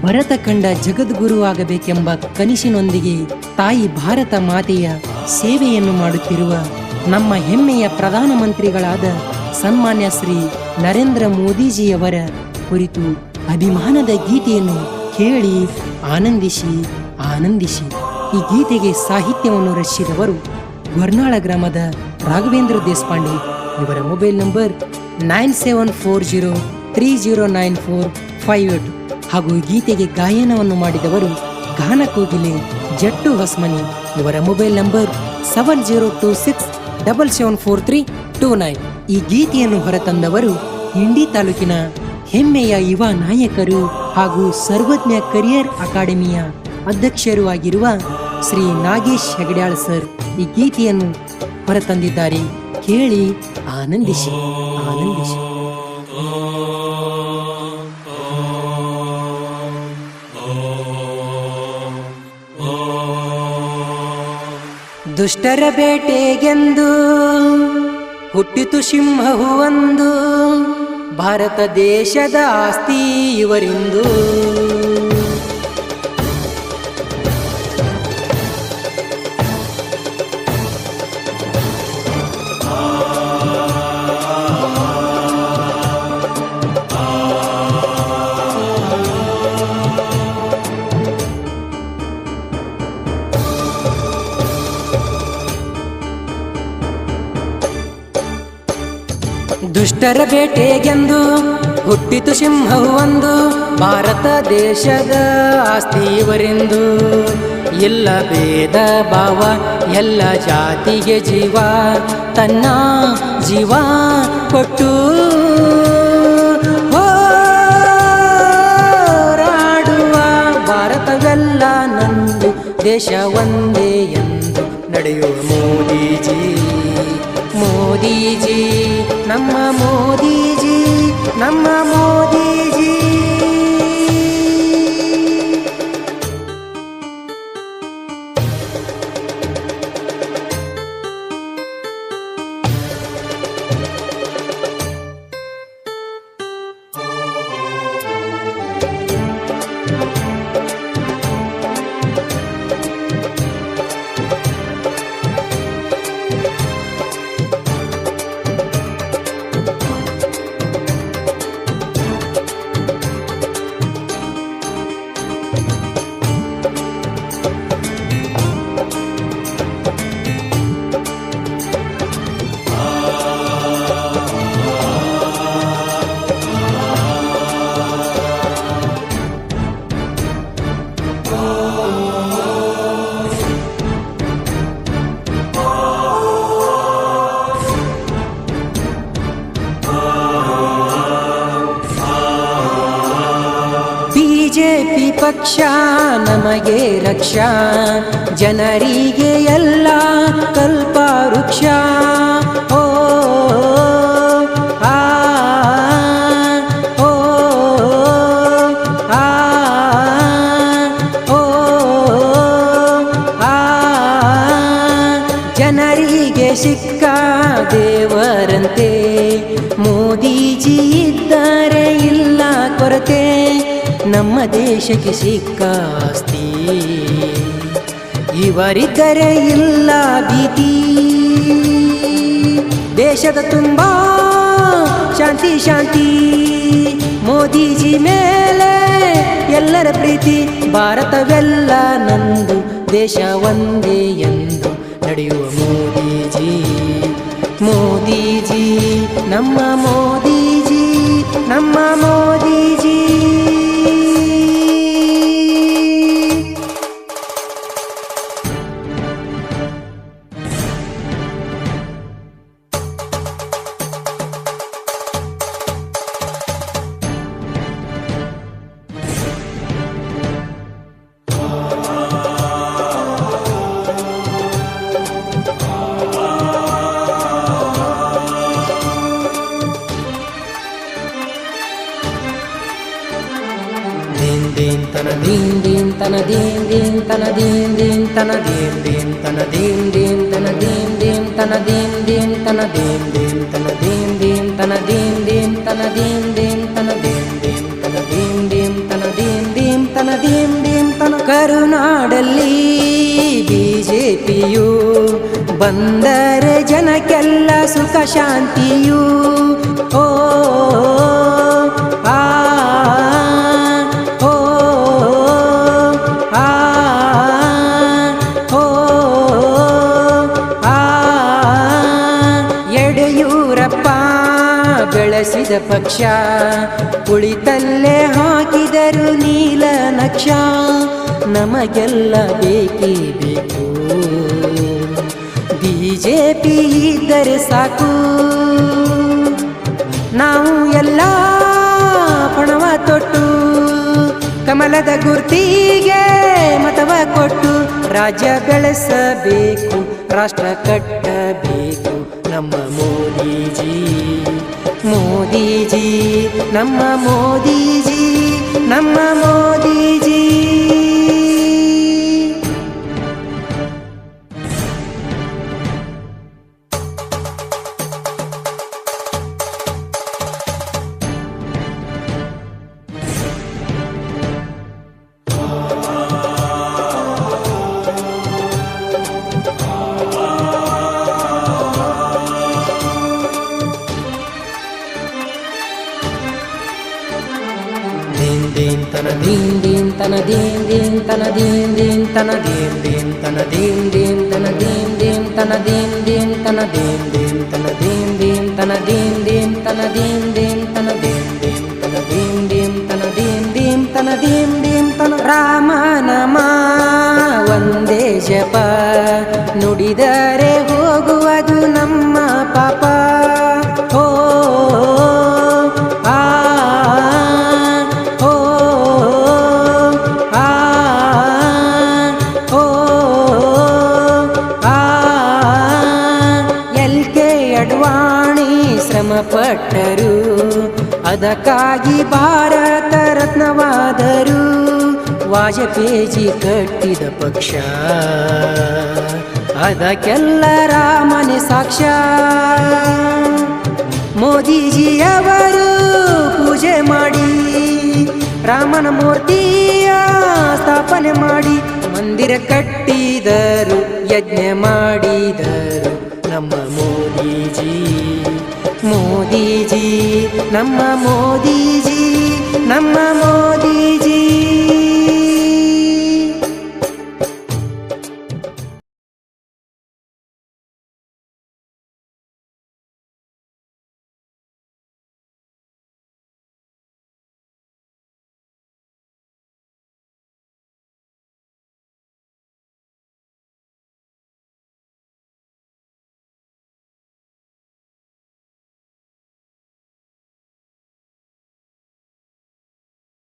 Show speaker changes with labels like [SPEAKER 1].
[SPEAKER 1] ಭರತ ಕಂಡ ಜಗದ್ಗುರುವಾಗಬೇಕೆಂಬ ಕನಸಿನೊಂದಿಗೆ ತಾಯಿ ಭಾರತ ಮಾತೆಯ ಸೇವೆಯನ್ನು ಮಾಡುತ್ತಿರುವ ನಮ್ಮ ಹೆಮ್ಮೆಯ ಪ್ರಧಾನಮಂತ್ರಿಗಳಾದ ಸನ್ಮಾನ್ಯ ಶ್ರೀ ನರೇಂದ್ರ ಮೋದಿಜಿಯವರ ಕುರಿತು ಅಭಿಮಾನದ ಗೀತೆಯನ್ನು ಕೇಳಿ ಆನಂದಿಸಿ ಆನಂದಿಸಿ. ಈ ಗೀತೆಗೆ ಸಾಹಿತ್ಯವನ್ನು ರಚಿಸಿದವರು ಗೊರ್ನಾಳ ಗ್ರಾಮದ ರಾಘವೇಂದ್ರ ದೇಶಪಾಂಡೆ. ಇವರ mobile number nine seven four zero three zero nine four five eight ಹಾಗೂ ಗೀತೆಗೆ ಗಾಯನವನ್ನು ಮಾಡಿದವರು ಗಾನ ಕೋಗಿಲೆ ಜಟ್ಟು ಹೊಸ್ಮನಿ. ಇವರ mobile number seven zero two six double seven four three two nine. ಈ ಗೀತೆಯನ್ನು ಹೊರತಂದವರು ಇಂಡಿ ತಾಲೂಕಿನ ಹೆಮ್ಮೆಯ ಯುವ ನಾಯಕರು ಹಾಗೂ ಸರ್ವಜ್ಞ ಕರಿಯರ್ ಅಕಾಡೆಮಿಯ ಅಧ್ಯಕ್ಷರೂ ಆಗಿರುವ ಶ್ರೀ ನಾಗೇಶ್ ಹೆಗಡ್ಯಾಳ್ ಸರ್ ಈ ಗೀತೆಯನ್ನು ಹೊರತಂದಿದ್ದಾರೆ. ಕೇಳಿ ಆನಂದಿಸಿ ಆನಂದಿಸಿ. ದುಷ್ಟರ ಬೇಟೆಗೆಂದು ಹುಟ್ಟಿತು ಸಿಂಹವು ಒಂದು ಭಾರತ ದೇಶದ ಆಸ್ತಿ ಇವರಿಂದು. ದುಷ್ಟರ ಬೇಟೆಗೆಂದು, ಹುಟ್ಟಿತು ಸಿಂಹವು ಒಂದು, ಭಾರತ ದೇಶದ ಆಸ್ತಿಯವರೆಂದು ಎಲ್ಲ ಭೇದ ಭಾವ, ಎಲ್ಲ ಜಾತಿಗೆ ಜೀವ, ತನ್ನ ಜೀವ ಕೊಟ್ಟು ಹೋರಾಡುವ ಭಾರತವೆಲ್ಲ ನಂದು, ದೇಶ ಒಂದೇ ಎಂದು ನಡೆಯುವ ಮೋದಿಜಿ. ಮೋದಿಜಿ ನಮ್ಮ ಮೋದಿಜಿ ನಮ್ಮ ಮೋದಿಜಿ. ಪಕ್ಷ ನಮಗೆ ರಕ್ಷಾ. ಜನರಿಗೆ ಎಲ್ಲ ಕಲ್ಪ ವೃಕ್ಷ. ಓ ಆ ಓ ಆ ಓ ಆ. ಜನರಿಗೆ ಸಿಕ್ಕ ದೇವರಂತೆ. ಮೋದಿಜಿ ನಮ್ಮ ದೇಶಕ್ಕೆ ಸಿಕ್ಕಾಸ್ತಿ ಇವರಿದ್ದರೆ ಇಲ್ಲ ಭೀತಿ. ದೇಶದ ತುಂಬ ಶಾಂತಿ ಶಾಂತಿ. ಮೋದಿಜಿ ಮೇಲೆ ಎಲ್ಲರ ಪ್ರೀತಿ, ಭಾರತವೆಲ್ಲ ನಂದು, ದೇಶ ಒಂದೇ ಎಂದು ನಡೆಯುವ ಮೋದಿಜಿ. ಮೋದಿಜಿ, ನಮ್ಮ ಮೋದಿಜಿ ನಮ್ಮ ಮೋದಿಜಿ ದೀನ್ ತನ ದೀನ್ ದೀನ್ ತನ ದೀನ್ ದೀನ್ ತನ ದೀನ್ ದೀನ್ ತನ ದೀನ್ ದೀನ್ ತನ ದೀನ್ ದೀನ್ ತನ ದೀನ್ ದೀನ್ ತನ ದೀನ್ ದೀನ್ ತನ ದೀನ್ ದೀನ್ ತನ ದೀನ್ ದೀನ್ ತನ ದೀನ್ ದೀನ್ ತನ ದೀನ್ ದೀನ್ ತನ ದೀನ್ ದೀನ್ ತನ ದೀನ್ ದೀನ್ ತನ ದೀನ್ ದೀನ್ ತನ ಕರುನಾಡಲ್ಲಿ ಬಿಜೆಪಿಯು ಬಂದರೆ ಜನಕ್ಕೆಲ್ಲ ಸುಖ ಶಾಂತಿಯು. ಓ ಯಡಿಯೂರಪ್ಪ ಬೆಳೆಸಿದ ಪಕ್ಷ, ಕುಳಿತಲ್ಲೇ ಹಾಕಿದರು ನೀಲ ನಕ್ಷ, ನಮಗೆಲ್ಲ ಬೇಕೇ ಬೇಕು. ಬಿಜೆಪಿ ಇದ್ದರೆ ಸಾಕು. ನಾವು ಎಲ್ಲ ಪಣವ ತೊಟ್ಟು, ಕಮಲದ ಗುರ್ತಿಗೆ ಮತವ ಕೊಟ್ಟು, ರಾಜ್ಯ ಬೆಳೆಸಬೇಕು, ರಾಷ್ಟ್ರ ಕಟ್ಟಬೇಕು. ನಮ್ಮ ಮೋದಿಜಿ. ಮೋದಿಜಿ ನಮ್ಮ ಮೋದಿಜಿ ನಮ್ಮ ಮೋದಿಜಿ. ದೀನ್ ದೀನ್ ತನ ದೀನ್ ದೀನ್ ತನ ದೀನ್ ದೀನ್ ತನ ದೀನ್ ದೀನ್ ತನ ದೀನ್ ದೀನ್ ತನ ದೀನ್ ದೀನ್ ತನ ದೀನ್ ದೀನ್ ತನ ದೀನ್ ದೀನ್ ತನ ದೀನ್ ದೀನ್ ತನ ದೀನ್ ದೀನ್ ತನ ದೀನ್ ದೀನ್ ತನ ದೀನ್ ದೀನ್ ತನ ಭಾರತ ರತ್ನವಾದರು ವಾಜಪೇಯಿ ಕಟ್ಟಿದ ಪಕ್ಷ. ಅದಕ್ಕೆಲ್ಲ ರಾಮನೆ ಸಾಕ್ಷ್ಯ ಮೋದಿಜಿಯವರು ಪೂಜೆ ಮಾಡಿ, ರಾಮನ ಮೂರ್ತಿಯ ಸ್ಥಾಪನೆ ಮಾಡಿ, ಮಂದಿರ ಕಟ್ಟಿದರು, ಯಜ್ಞ ಮಾಡಿದರು ನಮ್ಮ ಮೋದಿಜಿ. ಮೋದಿಜಿ ನಮ್ಮ ಮೋದಿಜಿ ನಮ್ಮ ಮೋದಿ